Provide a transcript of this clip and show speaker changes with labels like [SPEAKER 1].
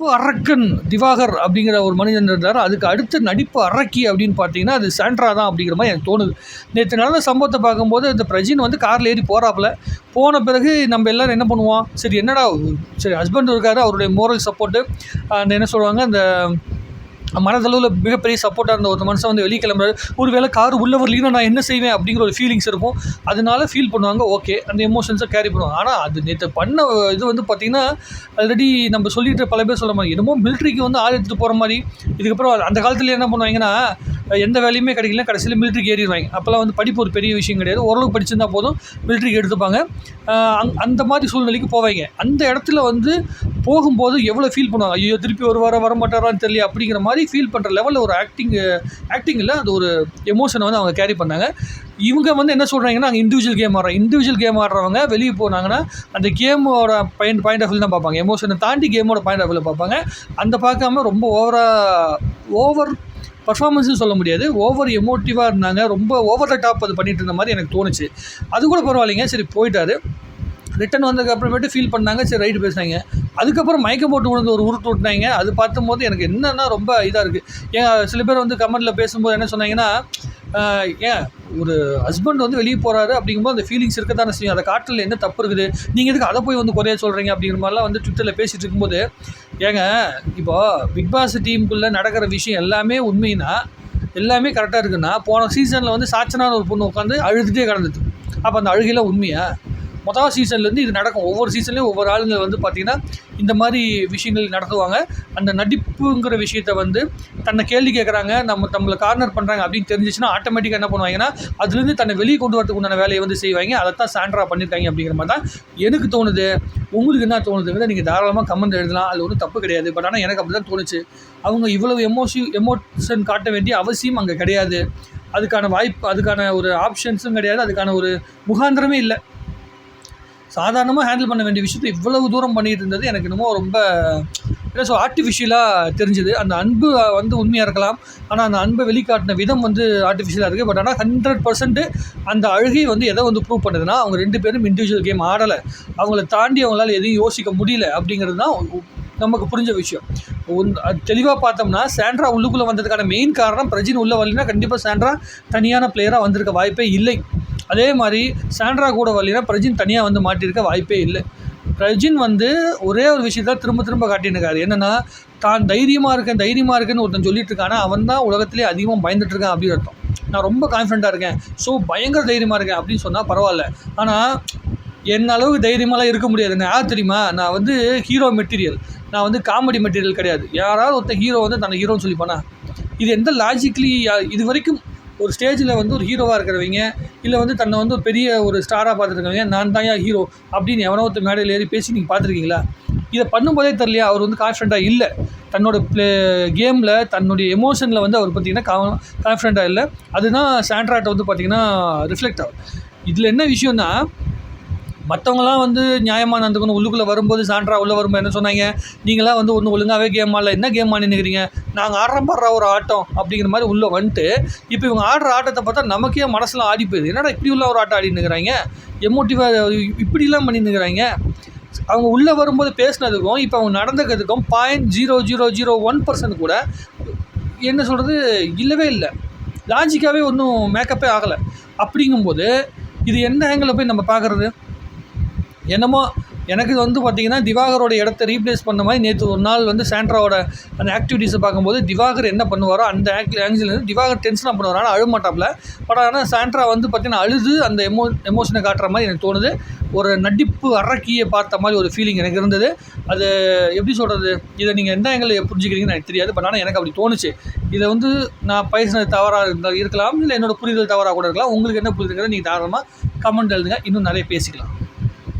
[SPEAKER 1] நடிப்பு அரக்கன் திவாகர் அப்படிங்கிற ஒரு மனிதன் இருந்தார். அதுக்கு அடுத்த நடிப்பு அரக்கி அப்படின்னு பார்த்தீங்கன்னா அது சாண்ட்ரா தான் அப்படிங்கிற மாதிரி எனக்கு தோணுது. நேற்று நடந்த சம்பவத்தை பார்க்கும்போது இந்த பிரஜின் வந்து காரில் ஏறி போகிறாப்புல போன பிறகு நம்ம எல்லோரும் என்ன பண்ணுவோம்? சரி என்னடா சரி ஹஸ்பண்ட் இருக்காரு அவருடைய மோரல் சப்போர்ட்டு அந்த என்ன சொல்லுவாங்க அந்த மனதளவில் மிகப்பெரிய சப்போர்ட்டாக இருந்த ஒரு மனுஷன் வந்து வெளியே கிளம்புறாரு. ஒரு வேளை கார் உள்ளே வரலீங்கன்னா நான் என்ன செய்வேன் அப்படிங்கிற ஒரு ஃபீலிங்ஸ் இருக்கும். அதனால ஃபீல் பண்ணுவாங்க ஓகே அந்த எமோஷன்ஸை கேரி பண்ணுவாங்க. ஆனால் அது நேற்று பண்ண இது வந்து பார்த்திங்கன்னா ஆல்ரெடி நம்ம சொல்லிட்டு பல பேர் சொல்ல மாதிரி என்னமோ மிலிட்ரிக்கு வந்து ஆள் எடுத்துகிட்டு போகிற மாதிரி. இதுக்கப்புறம் அந்த காலத்தில் என்ன பண்ணுவாங்கன்னா எந்த வேலையுமே கிடைக்கல கடைசியில் மிலிட்ரிக்கு ஏறிடுவாங்க. அப்போல்லாம் வந்து படிப்பு ஒரு பெரிய விஷயம் கிடையாது. ஓரளவுக்கு படிச்சிருந்தால் போதும் மிலிட்ரிக்கு எடுத்துப்பாங்க. அந்த மாதிரி சூழ்நிலைக்கு போவாங்க. அந்த இடத்துல வந்து போகும்போது எவ்வளோ ஃபீல் பண்ணுவாங்க? ஐயோ திருப்பி ஒரு வாரம் வர தெரியல அப்படிங்கிற மாதிரி ஃபீல் பண்ணுற லெவலில் ஒரு ஆக்டிங் ஆக்டிங் இல்லை அது ஒரு எமோஷனை வந்து அவங்க கேரி பண்ணாங்க. இவங்க வந்து என்ன சொல்கிறாங்கன்னா நாங்கள் இண்டிவிஜுவல் கேம் ஆடுறோம். இண்டிவிஜுவல் கேம் ஆடுறவங்க வெளியே போனாங்கன்னா அந்த கேமோட பாயிண்ட் பாயிண்ட் ஆஃப் வியூ தான் பார்ப்பாங்க. எமோஷனை தாண்டி கேமோட பாயிண்ட் ஆஃப் வியூவில் பார்ப்பாங்க. அந்த பார்க்காம ரொம்ப ஓவராக ஓவர் பர்ஃபார்மன்ஸும் சொல்ல முடியாது. ஓவர் எமோட்டிவாக இருந்தாங்க. ரொம்ப ஓவர் த டாப் அது பண்ணிகிட்டு இருந்த மாதிரி எனக்கு தோணுச்சு. அது கூட பரவாயில்லைங்க. சரி போயிட்டாரு. ரிட்டன் வந்ததுக்கு அப்புறமேட்டு ஃபீல் பண்ணாங்க. சரி ரைட்டு பேசினாங்க. அதுக்கப்புறம் மயக்கம் போட்டு விழுந்து ஒரு உருட்டு விட்டினாங்க அது பார்த்தும்போது எனக்கு என்னென்னா ரொம்ப இதாக இருக்குது ஏன் சில பேர் வந்து கமெண்ட்டில் பேசும்போது என்ன சொன்னாங்கன்னா ஏன் ஒரு ஹஸ்பண்ட் வந்து வெளியே போகிறாரு அப்படிங்கும்போது அந்த ஃபீலிங்ஸ் இருக்க தானே செய்யும். அதை காட்டில் என்ன தப்பு இருக்குது? நீங்கள் எதுக்கு அதை போய் வந்து குறைய சொல்கிறீங்க அப்படிங்கிற மாதிரிலாம் வந்து ட்விட்டரில் பேசிகிட்டு இருக்கும்போது ஏங்க இப்போ பிக் பாஸ் டீமுக்குள்ளே நடக்கிற விஷயம் எல்லாமே உண்மைனா எல்லாமே கரெக்டாக இருக்குன்னா போன சீசனில் வந்து சாச்சனான ஒரு பொண்ணு உட்காந்து அழுதுகிட்டே கிடந்தது. அப்போ அந்த அழுகையில் உண்மையாக மொதல் சீசன்லேருந்து இது நடக்கும். ஒவ்வொரு சீசன்லேயும் ஒவ்வொரு ஆளுங்க வந்து பார்த்திங்கன்னா இந்த மாதிரி விஷயங்கள் நடத்துவாங்க. அந்த நடிப்புங்கிற விஷயத்த வந்து தன்னை கேள்வி கேட்குறாங்க நம்ம நம்மளை கார்னர் பண்ணுறாங்க அப்படின்னு தெரிஞ்சிச்சுன்னா ஆட்டோமேட்டிக்காக என்ன பண்ணுவாங்கன்னா அதுலேருந்து தன்னை வெளியே கொண்டு வரதுக்கு உண்டான வேலையை வந்து செய்வாங்க. அதை தான் சாண்ட்ரா பண்ணியிருக்காங்க அப்படிங்கிற மாதிரி தான் எனக்கு தோணுது. உங்களுக்கு என்ன தோணுதுங்கிறத நீங்கள் தாராளமாக கமெண்ட் எழுதலாம். அது ஒன்றும் தப்பு கிடையாது. பட் ஆனால் எனக்கு அப்படி தான் தோணுச்சு. அவங்க இவ்வளவு எமோஷி எமோஷன் காட்ட வேண்டிய அவசியம் அங்கே கிடையாது. அதுக்கான வாய்ப்பு அதுக்கான ஒரு ஆப்ஷன்ஸும் கிடையாது. அதுக்கான ஒரு முகாந்திரமே இல்லை. சாதாரணமாக ஹேண்டில் பண்ண வேண்டிய விஷயத்தை இவ்வளவு தூரம் பண்ணிகிட்டு இருந்தது. எனக்கு இன்னமும் ரொம்ப என்ன ஸோ ஆர்டிஃபிஷியலாக தெரிஞ்சுது. அந்த அன்பு வந்து உண்மையாக இருக்கலாம். ஆனால் அந்த அன்பை வெளிக்காட்டின விதம் வந்து ஆர்டிஃபிஷியலாக இருக்குது பட் ஆனால் ஹண்ட்ரட் பர்சன்ட்டு அந்த அழுகை வந்து எதை வந்து ப்ரூவ் பண்ணுதுன்னா அவங்க ரெண்டு பேரும் இண்டிவிஜுவல் கேம் ஆடலை. அவங்கள தாண்டி அவங்களால எதையும் யோசிக்க முடியல அப்படிங்கிறது தான் நமக்கு புரிஞ்ச விஷயம். ஒன் தெளிவாக பார்த்தோம்னா சாண்ட்ரா உள்ளுக்குள்ளே வந்ததுக்கான மெயின் காரணம் பிரஜின் உள்ளே வரலன்னா கண்டிப்பாக சாண்ட்ரா தனியான பிளேயராக வந்திருக்க வாய்ப்பே இல்லை. அதே மாதிரி சாண்ட்ரா கூட வரலாம் பிரஜின் தனியாக வந்து மாட்டியிருக்க வாய்ப்பே இல்லை. பிரஜின் வந்து ஒரே ஒரு விஷயத்த திரும்ப திரும்ப காட்டினுக்காரு என்னென்னா தான் தைரியமாக இருக்கேன் தைரியமாக இருக்கேன்னு ஒருத்தன் சொல்லிட்டு இருக்கானா அவன் தான் உலகத்திலே அதிகமாக பயந்துட்டு இருக்கான் அப்படின்னு அர்த்தம். நான் ரொம்ப கான்ஃபிடண்ட்டாக இருக்கேன். ஸோ பயங்கர தைரியமாக இருக்கேன் அப்படின்னு சொன்னால் பரவாயில்ல. ஆனால் என்ன அளவுக்கு தைரியமாலாம் இருக்க முடியாது. நான் யார் தெரியுமா? நான் வந்து ஹீரோ மெட்டீரியல் நான் வந்து காமெடி மெட்டீரியல் கிடையாது. யாராவது ஒருத்தன் ஹீரோ வந்து தன்னை ஹீரோன்னு சொல்லிப்பானா? இது எந்த லாஜிக்லி இது வரைக்கும் ஒரு ஸ்டேஜில் வந்து ஒரு ஹீரோவாக இருக்கிறவங்க இல்லை வந்து தன்னை வந்து ஒரு பெரிய ஒரு ஸ்டாராக பார்த்துருக்கவங்க நான் தான் ஹீரோ அப்படின்னு எவனோ ஒருத்தர் மேடையில் ஏறி பேசி நீங்கள் பார்த்துருக்கீங்களா? இதை பண்ணும்போதே தெரியலையா அவர் வந்து கான்ஃபிடண்ட்டாக இல்லை. தன்னோட ப்ளே கேமில் தன்னுடைய எமோஷனில் வந்து அவர் பார்த்திங்கன்னா கான்ஃபிடண்ட்டாக இல்லை. அதுதான் சாண்ட்ராட்டை வந்து பார்த்திங்கன்னா ரிஃப்ளெக்ட் ஆகும். இதில் என்ன விஷயம்னா மற்றவங்களாம் வந்து நியாயமாக நடந்துக்கணும். உள்ளுக்குள்ளே வரும்போது சாண்ட்ரா உள்ளே வரும்போது என்ன சொன்னாங்க? நீங்களாம் வந்து ஒன்று ஒழுங்காகவே கேம் ஆடல. என்ன கேம் ஆடினுக்கிறீங்க நாங்கள் ஆடுற பாடுற ஒரு ஆட்டம் அப்படிங்கிற மாதிரி உள்ளே வந்துட்டு இப்போ இவங்க ஆடுற ஆட்டத்தை பார்த்தா நமக்கே மனசில் ஆடி போயிடுது. என்னடா இப்படி உள்ள ஒரு ஆட்டம் ஆடினுக்கிறாங்க எமோட்டிவாக இப்படிலாம் பண்ணினுக்கிறாங்க அவங்க உள்ளே வரும்போது பேசினதுக்கும் இப்போ அவங்க நடந்துக்கிறதுக்கும் point zero zero zero one percent கூட என்ன சொல்கிறது இல்லவே இல்லை. லாஜிக்காகவே ஒன்றும் மேக்கப்பே ஆகலை. அப்படிங்கும்போது இது எந்த ஆங்கிளில் போய் நம்ம பார்க்குறது? என்னமோ எனக்கு வந்து பார்த்திங்கன்னா திவாகரோட இடத்த ரீப்ளேஸ் பண்ண மாதிரி நேற்று ஒரு நாள் வந்து சாண்ட்ராவோட அந்த ஆக்டிவிட்டீஸை பார்க்கும்போது திவாகர் என்ன பண்ணுவாரோ அந்த ஆக்டி ஆங்கிள் திவாகர் டென்ஷனாக பண்ணுவார். ஆனால் அழுமாட்டாப்ல பட் ஆனால் சாண்ட்ரா வந்து பார்த்திங்கன்னா அழுது அந்த எமோ எமோஷனை காட்டுற மாதிரி எனக்கு தோணுது. ஒரு நடிப்பு அரக்கியை பார்த்த மாதிரி ஒரு ஃபீலிங் எனக்கு இருந்தது. அது எப்படி சொல்கிறது இதை நீங்கள் எந்த ஆங்கிள் புரிஞ்சுக்கிறீங்கன்னு எனக்கு தெரியாது. பட் ஆனால் எனக்கு அப்படி தோணுச்சு. இதை வந்து நான் பேசினது தவறாக இருந்தால் இருக்கலாம். இல்லை என்னோடய புரிதல் தவறாக கூட இருக்கலாம். உங்களுக்கு என்ன புரிதல் நீங்கள் தாராளமாக கமெண்ட் எழுதுங்க. இன்னும் நிறைய பேசிக்கலாம்.